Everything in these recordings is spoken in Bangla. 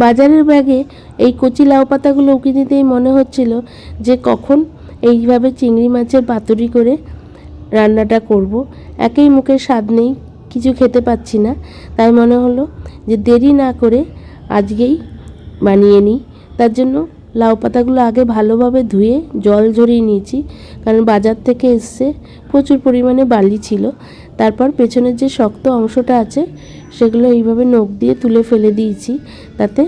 বাজারের ব্যাগে এই কচি লাউ পাতাগুলো উকি দিতেই মনে হচ্ছিল যে কখন এইভাবে চিংড়ি মাছের পাতুরি করে রান্নাটা করব। একেই মুখে স্বাদ নেই, কিছু খেতে পাচ্ছি না। তাই মনে হলো যে দেরি না করে আজকেই বানিয়ে নিই। তার জন্য লাউ পাতাগুলো আগে ভালোভাবে ধুয়ে জল ঝরিয়ে নিয়েছি, কারণ বাজার থেকে এসছে প্রচুর পরিমাণে বালি ছিল। তারপর পেছনের যে শক্ত অংশটা আছে, সেগুলো এইভাবে নখ দিয়ে তুলে ফেলে দিয়েছি, তাতে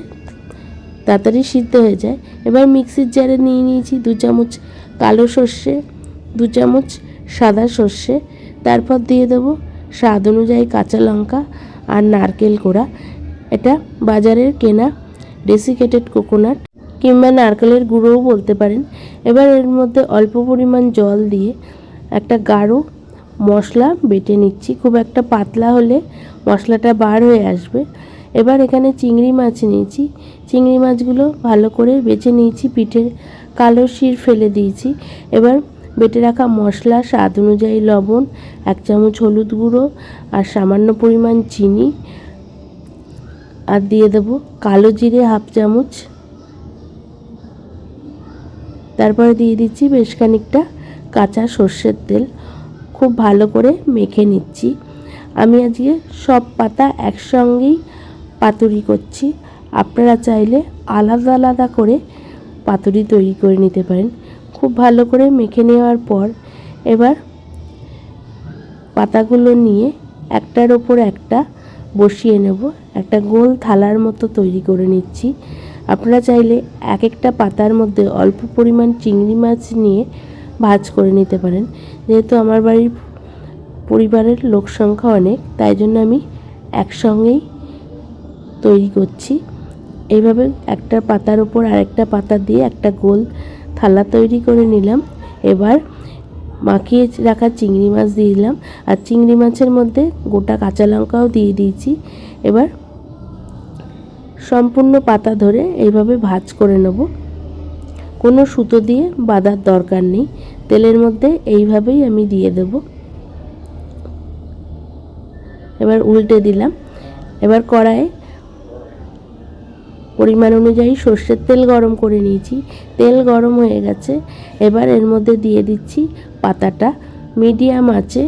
তাড়াতাড়ি সিদ্ধ হয়ে যায়। এবার মিক্সির জারে নিয়ে নিয়েছি দু চামচ কালো সর্ষে, দু চামচ সাদা সর্ষে, তারপর দিয়ে দেবো স্বাদ অনুযায়ী কাঁচা লঙ্কা আর নারকেল কোড়া। এটা বাজারের কেনা ডেসিকেটেড কোকোনাট কিংবা নারকেলের গুঁড়োও বলতে পারেন। এবার এর মধ্যে অল্প পরিমাণ জল দিয়ে একটা গাঢ় মশলা বেটে নিচ্ছি। খুব একটা পাতলা হলে মশলাটা বার হয়ে আসবে। এবার এখানে চিংড়ি মাছ নিয়েছি। চিংড়ি মাছগুলো ভালো করে বেছে নিয়েছি, পিঠের কালো শির ফেলে দিয়েছি। এবার বেটে রাখা মশলা, স্বাদ অনুযায়ী লবণ, এক চামচ হলুদ গুঁড়ো আর সামান্য পরিমাণ চিনি। আর দিয়ে দেবো কালো জিরে হাফ চামচ। তারপরে দিয়ে দিচ্ছি বেশ খানিকটা কাঁচা সর্ষের তেল। খুব ভালো করে মেখে নিচ্ছি। আমি আজকে সব পাতা একসঙ্গেই পাতুরি করছি। আপনারা চাইলে আলাদা আলাদা করে পাতুরি তৈরি করে নিতে পারেন। খুব ভালো করে মেখে নেওয়ার পর এবার পাতাগুলো নিয়ে একটার ওপর একটা বসিয়ে নেব। একটা গোল থালার মতো তৈরি করে নিচ্ছি। আপনারা চাইলে এক একটা পাতার মধ্যে অল্প পরিমাণ চিংড়ি মাছ নিয়ে ভাজ করে নিতে পারেন। যেহেতু আমার বাড়ির পরিবারের লোক সংখ্যা অনেক, তাই জন্য আমি একসঙ্গেই তৈরি করছি। এইভাবে একটা পাতার ওপর আরেকটা পাতা দিয়ে একটা গোল থালা তৈরি করে নিলাম। এবার মাখিয়ে রাখা চিংড়ি মাছ দিয়ে দিলাম। আর চিংড়ি মাছের মধ্যে গোটা কাঁচা লঙ্কাও দিয়ে দিয়েছি। এবার সম্পূর্ণ পাতা ধরে এইভাবে ভাজ করে নেব। কোনো সুতো দিয়ে বাঁধার দরকার নেই। তেলের মধ্যে এইভাবেই আমি দিয়ে দেব। এবার উল্টে দিলাম। এবার কড়াইয়ে পরিমাণ অনুযায়ী সর্ষের তেল গরম করে নিয়েছি। তেল গরম হয়ে গেছে। এবার এর মধ্যে দিয়ে দিচ্ছি পাতাটা। মিডিয়াম আছে।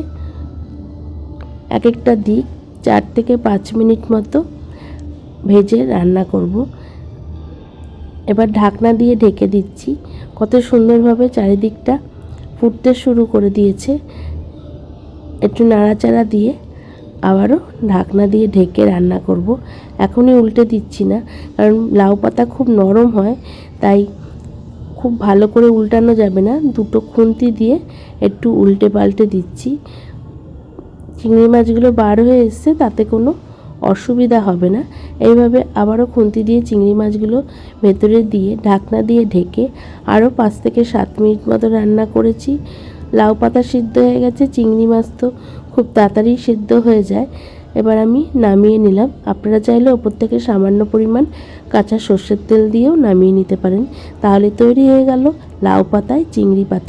এক একটা দিক চার থেকে পাঁচ মিনিট মতো ভেজে রান্না করব। এবার ঢাকনা দিয়ে ঢেকে দিচ্ছি। কত সুন্দরভাবে চারিদিকটা ফুটতে শুরু করে দিয়েছে। একটু নাড়াচাড়া দিয়ে আবারও ঢাকনা দিয়ে ঢেকে রান্না করব। এখনই উল্টে দিচ্ছি না, কারণ লাউ পাতা খুব নরম হয়, তাই খুব ভালো করে উল্টানো যাবে না। দুটো খুন্তি দিয়ে একটু উল্টে পাল্টে দিচ্ছি। চিংড়ি মাছগুলো বার হয়ে এসছে, তাতে কোনো অসুবিধা হবে না। এইভাবে আবারও খুন্তি দিয়ে চিংড়ি মাছগুলো ভেতরে দিয়ে ঢাকনা দিয়ে ঢেকে আরও পাঁচ থেকে সাত মিনিট মতো রান্না করেছি। লাউ পাতা সিদ্ধ হয়ে গেছে, চিংড়ি মাছ তো খুব তাড়াতাড়ি সিদ্ধ হয়ে যায়। এবার আমি নামিয়ে নিলাম। আপনারা চাইলে ওপর থেকে সামান্য পরিমাণ কাঁচা সর্ষের তেল দিয়েও নামিয়ে নিতে পারেন। তাহলে তৈরি হয়ে গেল লাউ পাতায় চিংড়ি পাতা।